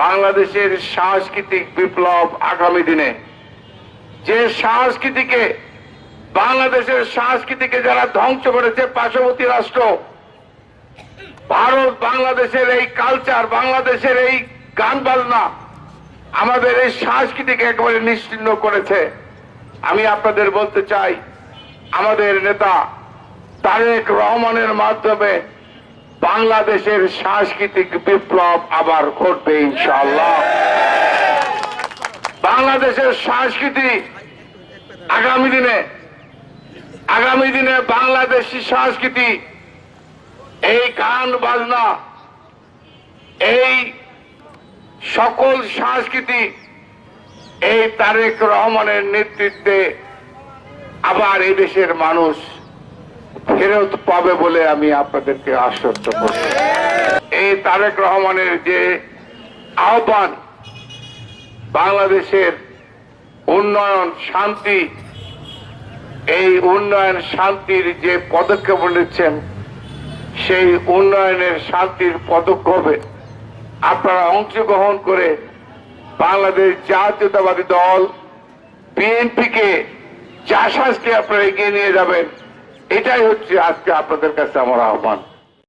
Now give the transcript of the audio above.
বাংলাদেশের সাংস্কৃতিক বিপ্লব আগামী দিনে। যে সংস্কৃতিকে, বাংলাদেশের সংস্কৃতিকে যারা ধ্বংস করেছে পার্শ্ববর্তী রাষ্ট্র, ভারত বাংলাদেশের এই কালচার বাংলাদেশের এই গান বাজনা আমাদের এই সংস্কৃতিকে একেবারে নিশ্চিন্ন করেছে। আমি আপনাদের বলতে চাই, আমাদের নেতা তারেক রহমানের মাধ্যমে বাংলাদেশের সাংস্কৃতিক বিপ্লব আবার ঘটবে, ইনশাআল্লাহ। বাংলাদেশের সংস্কৃতি আগামী দিনে আগামী দিনে বাংলাদেশি সংস্কৃতি, এই গান, বাজনা, এই সকল সংস্কৃতি, এই তারেক রহমানের নেতৃত্বে আবার এই দেশের মানুষ ফেরত পাবে বলে আমি আপনাদেরকে আশ্বস্ত করছি। এই তারেক রহমানের যে আহ্বান, বাংলাদেশের উন্নয়ন, শান্তি, এই উন্নয়ন, শান্তির যে পদক্ষেপ নিচ্ছেন, সেই উন্নয়নের শান্তির পদক্ষেপে আপনারা অংশগ্রহণ করে বাংলাদেশ জাতীয়তাবাদী দল, বিএনপিকে চাষাসকে আপনারা এগিয়ে নিয়ে যাবেন এটাই হচ্ছে আজকে আপনাদের কাছে আমার আহ্বান।